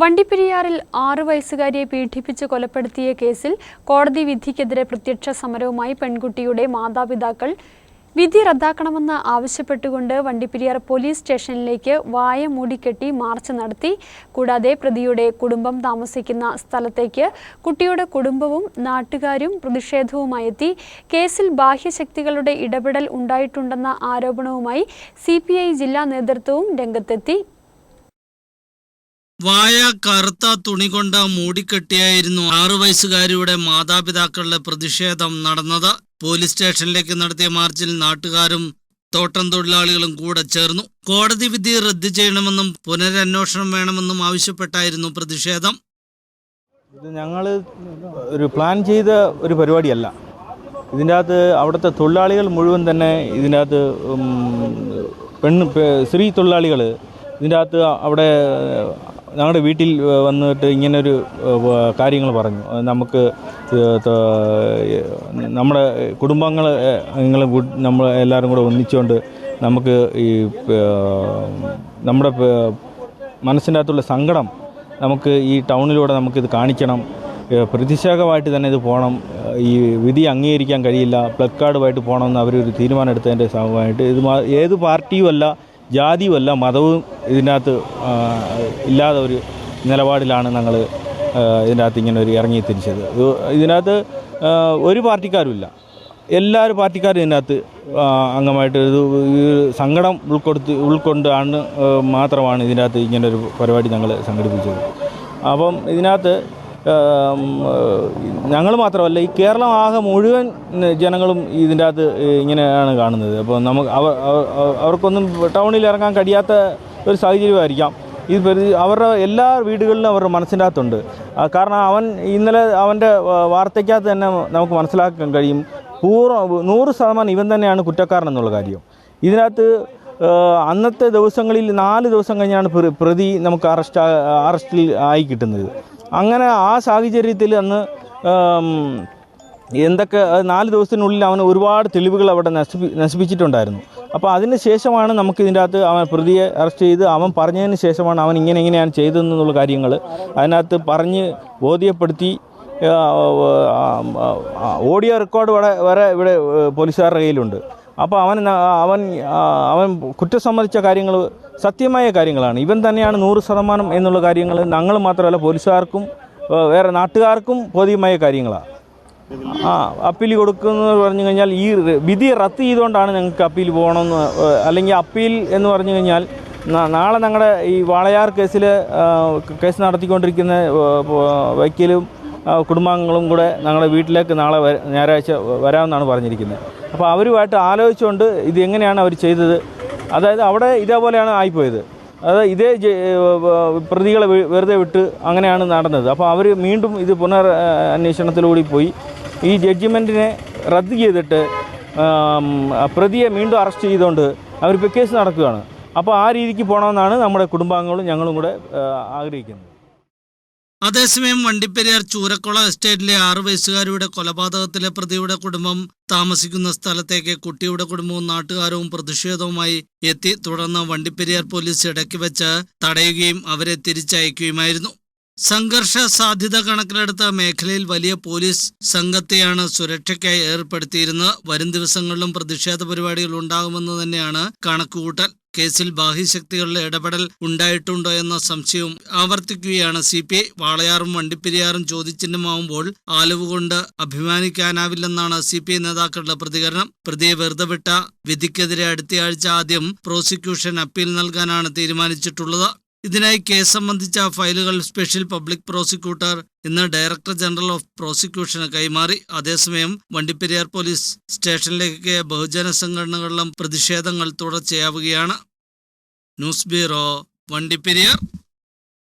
വണ്ടിപ്പെരിയാറിൽ ആറു വയസ്സുകാരിയെ പീഡിപ്പിച്ച് കൊലപ്പെടുത്തിയ കേസിൽ കോടതി വിധിക്കെതിരെ പ്രത്യക്ഷ സമരവുമായി പെൺകുട്ടിയുടെ മാതാപിതാക്കൾ വിധി റദ്ദാക്കണമെന്ന് ആവശ്യപ്പെട്ടുകൊണ്ട് വണ്ടിപ്പെരിയാർ പോലീസ് സ്റ്റേഷനിലേക്ക് വായ മൂടിക്കെട്ടി മാർച്ച് നടത്തി. കൂടാതെ പ്രതിയുടെ കുടുംബം താമസിക്കുന്ന സ്ഥലത്തേക്ക് കുട്ടിയുടെ കുടുംബവും നാട്ടുകാരും പ്രതിഷേധവുമായി എത്തി. കേസിൽ ബാഹ്യശക്തികളുടെ ഇടപെടൽ ഉണ്ടായിട്ടുണ്ടെന്ന ആരോപണവുമായി സി ജില്ലാ നേതൃത്വവും രംഗത്തെത്തി. വായ കറുത്ത തുണി കൊണ്ട് മൂടിക്കെട്ടിയായിരുന്നു ആറു വയസ്സുകാരിയുടെ മാതാപിതാക്കളുടെ പ്രതിഷേധം നടന്നത്. പോലീസ് സ്റ്റേഷനിലേക്ക് നടത്തിയ മാർച്ചിൽ നാട്ടുകാരും തോട്ടം തൊഴിലാളികളും കൂടെ ചേർന്നു. കോടതി വിധി റദ്ദു ചെയ്യണമെന്നും പുനരന്വേഷണം വേണമെന്നും ആവശ്യപ്പെട്ടായിരുന്നു പ്രതിഷേധം. ഇത് ഞങ്ങൾ ഒരു പ്ലാൻ ചെയ്ത ഒരു പരിപാടിയല്ല. ഇതിന്റെ അകത്ത് അവിടുത്തെ തൊഴിലാളികൾ മുഴുവൻ തന്നെ ഇതിന്റെ അകത്ത് പെണ്ണ് സ്ത്രീ തൊഴിലാളികൾ ഇതിന്റെ അകത്ത് അവിടെ ഞങ്ങളുടെ വീട്ടിൽ വന്നിട്ട് ഇങ്ങനൊരു കാര്യങ്ങൾ പറഞ്ഞു. നമുക്ക് നമ്മുടെ കുടുംബങ്ങൾ നിങ്ങൾ നമ്മൾ എല്ലാവരും കൂടെ ഒന്നിച്ചുകൊണ്ട് നമുക്ക് ഈ നമ്മുടെ മനസ്സിന്റെ അകത്തുള്ള സങ്കടം നമുക്ക് ഈ ടൗണിലൂടെ നമുക്കിത് കാണിക്കണം. പ്രതിഷേധമായിട്ട് തന്നെ ഇത് പോകണം ഈ വിധി അംഗീകരിക്കാൻ കഴിയില്ല. പ്ലക്കാർഡുമായിട്ട് പോകണമെന്ന് അവരൊരു തീരുമാനം എടുത്തതിന്റെ ഭാഗമായിട്ട് ഇത് ഏത് പാർട്ടിയും അല്ല ജാതിയും അല്ല മതവും ഇതിനകത്ത് ഇല്ലാതെ ഒരു നിലപാടിലാണ് ഞങ്ങൾ ഇതിന്റെ അകത്ത് ഇങ്ങനെ ഒരു ഇറങ്ങി തിരിച്ചത്. ഇതിനകത്ത് ഒരു പാർട്ടിക്കാരുമില്ല. എല്ലാവരും പാർട്ടിക്കാരും ഇതിനകത്ത് അംഗമായിട്ട് ഇത് സങ്കടം ഉൾക്കൊടുത്ത് ഉൾക്കൊണ്ടാണ് മാത്രമാണ് ഇതിനകത്ത് ഇങ്ങനൊരു പരിപാടി ഞങ്ങൾ സംഘടിപ്പിച്ചത്. അപ്പം ഇതിനകത്ത് ഞങ്ങൾ മാത്രമല്ല ഈ കേരളം ആകെ മുഴുവൻ ജനങ്ങളും ഇതിന്റെ അകത്ത് ഇങ്ങനെയാണ് കാണുന്നത്. അപ്പോൾ നമുക്ക് അവർ അവർ- അവർക്കൊന്നും ടൗണിൽ ഇറങ്ങാൻ കഴിയാത്ത ഒരു സാഹചര്യമായിരിക്കാം. ഇത് അവരുടെ എല്ലാ വീടുകളിലും അവരുടെ മനസ്സിന്റെ അകത്തുണ്ട്. കാരണം അവൻ ഇന്നലെ അവന്റെ വാർത്തയ്ക്കകത്ത് തന്നെ നമുക്ക് മനസ്സിലാക്കാൻ കഴിയും. പൂർണ നൂറ് ശതമാനം ഇവൻ തന്നെയാണ് കുറ്റക്കാരൻ എന്നുള്ള കാര്യം. ഇതിനകത്ത് അന്നത്തെ ദിവസങ്ങളിൽ നാല് ദിവസം കഴിഞ്ഞാണ് പ്ര- പ്രതി നമുക്ക് അറസ്റ്റ് അറസ്റ്റിൽ ആയി കിട്ടുന്നത്. അങ്ങനെ ആ സാഹചര്യത്തിൽ അന്ന് എന്തൊക്കെ നാല് ദിവസത്തിനുള്ളിൽ അവന് ഒരുപാട് തെളിവുകൾ അവിടെ നശിപ്പി നശിപ്പിച്ചിട്ടുണ്ടായിരുന്നു. അപ്പോൾ അതിന് ശേഷമാണ് നമുക്ക് ഇതിന്റെ അകത്ത് അവൻ പ്രതിയെ അറസ്റ്റ് ചെയ്ത് അവൻ പറഞ്ഞതിന് ശേഷമാണ് അവൻ ഇങ്ങനെ എങ്ങനെയാണ് ചെയ്തതെന്നുള്ള കാര്യങ്ങൾ അതിനകത്ത് പറഞ്ഞ് ബോധ്യപ്പെടുത്തി ഓഡിയോ റെക്കോർഡ് വരെ വരെ ഇവിടെ പോലീസുകാരുടെ കയ്യിലുണ്ട്. അപ്പോൾ അവൻ അവൻ അവൻ കുറ്റം സമ്മതിച്ച കാര്യങ്ങൾ സത്യമായ കാര്യങ്ങളാണ്. ഇവൻ തന്നെയാണ് നൂറ് ശതമാനം എന്നുള്ള കാര്യങ്ങൾ ഞങ്ങൾ മാത്രമല്ല പോലീസുകാർക്കും വേറെ നാട്ടുകാർക്കും ബോധ്യമായ കാര്യങ്ങളാണ് ആ അപ്പീൽ കൊടുക്കുന്നത് പറഞ്ഞു കഴിഞ്ഞാൽ ഈ വിധി റദ്ദ് ചെയ്തുകൊണ്ടാണ് ഞങ്ങൾക്ക് അപ്പീൽ പോകണമെന്ന് അല്ലെങ്കിൽ അപ്പീൽ എന്ന് പറഞ്ഞു കഴിഞ്ഞാൽ നാളെ ഞങ്ങളുടെ ഈ വാളയാർ കേസിൽ കേസ് നടത്തിക്കൊണ്ടിരിക്കുന്ന വക്കീലും കുടുംബാംഗങ്ങളും കൂടെ ഞങ്ങളുടെ വീട്ടിലേക്ക് നാളെ ഞായറാഴ്ച വരാമെന്നാണ് പറഞ്ഞിരിക്കുന്നത് അപ്പോൾ അവരുമായിട്ട് ആലോചിച്ചുകൊണ്ട് ഇത് എങ്ങനെയാണ് അവർ ചെയ്തത്? അതായത് അവിടെ ഇതേപോലെയാണ് ആയിപ്പോയത്. അതായത് ഇതേ പ്രതികളെ വെറുതെ വിട്ട് അങ്ങനെയാണ് നടന്നത്. അപ്പോൾ അവർ വീണ്ടും ഇത് പുനർ അന്വേഷണത്തിലൂടി പോയി. ഈ ജഡ്ജിമെന്റിനെ റദ്ദ് ചെയ്തിട്ട് പ്രതിയെ വീണ്ടും അറസ്റ്റ് ചെയ്തുകൊണ്ട് അവരിപ്പോൾ കേസ് നടക്കുകയാണ്. അപ്പോൾ ആ രീതിക്ക് പോകണമെന്നാണ് നമ്മുടെ കുടുംബാംഗങ്ങളും ഞങ്ങളും കൂടെ ആഗ്രഹിക്കുന്നത്. അതേസമയം വണ്ടിപ്പെരിയാർ ചൂരക്കുള എസ്റ്റേറ്റിലെ ആറു വയസ്സുകാരിയുടെ കൊലപാതകത്തിലെ പ്രതിയുടെ കുടുംബം താമസിക്കുന്ന സ്ഥലത്തേക്ക് കുട്ടിയുടെ കുടുംബവും നാട്ടുകാരും പ്രതിഷേധവുമായി എത്തി. തുടർന്ന് വണ്ടിപ്പെരിയാർ പോലീസ് ഇടയ്ക്ക് വെച്ച് തടയുകയും അവരെ തിരിച്ചയക്കുകയുമായിരുന്നു. സംഘർഷ സാധ്യത കണക്കിലെടുത്ത മേഖലയിൽ വലിയ പോലീസ് സംഘത്തെയാണ് സുരക്ഷയ്ക്കായി ഏർപ്പെടുത്തിയിരുന്നത്. വരും ദിവസങ്ങളിലും പ്രതിഷേധ പരിപാടികൾ ഉണ്ടാകുമെന്ന് തന്നെയാണ് കണക്കുകൂട്ടൽ. കേസിൽ ബാഹ്യശക്തികളുടെ ഇടപെടൽ ഉണ്ടായിട്ടുണ്ടോ എന്ന സംശയവും ആവർത്തിക്കുകയാണ് സി പി ഐ. വാളയാറും വണ്ടിപ്പെരിയാറും ചോദ്യചിഹ്നമാവുമ്പോൾ ആലുവുകൊണ്ട് അഭിമാനിക്കാനാവില്ലെന്നാണ് സി പി ഐ നേതാക്കളുടെ പ്രതികരണം. പ്രതിയെ വെറുതെ വിട്ട വിധിക്കെതിരെ അടുത്തയാഴ്ച ആദ്യം പ്രോസിക്യൂഷൻ അപ്പീൽ നൽകാനാണ് തീരുമാനിച്ചിട്ടുള്ളത്. ഇതിനായി കേസ് സംബന്ധിച്ച ഫയലുകൾ സ്പെഷ്യൽ പബ്ലിക് പ്രോസിക്യൂട്ടർ ഇന്ന് ഡയറക്ടർ ജനറൽ ഓഫ് പ്രോസിക്യൂഷന് കൈമാറി. അതേസമയം വണ്ടിപ്പെരിയാർ പോലീസ് സ്റ്റേഷനിലേക്ക് ബഹുജന സംഘടനകളിലും പ്രതിഷേധങ്ങൾ തുടർച്ചയാവുകയാണ്. News bureau Vandiperiyar.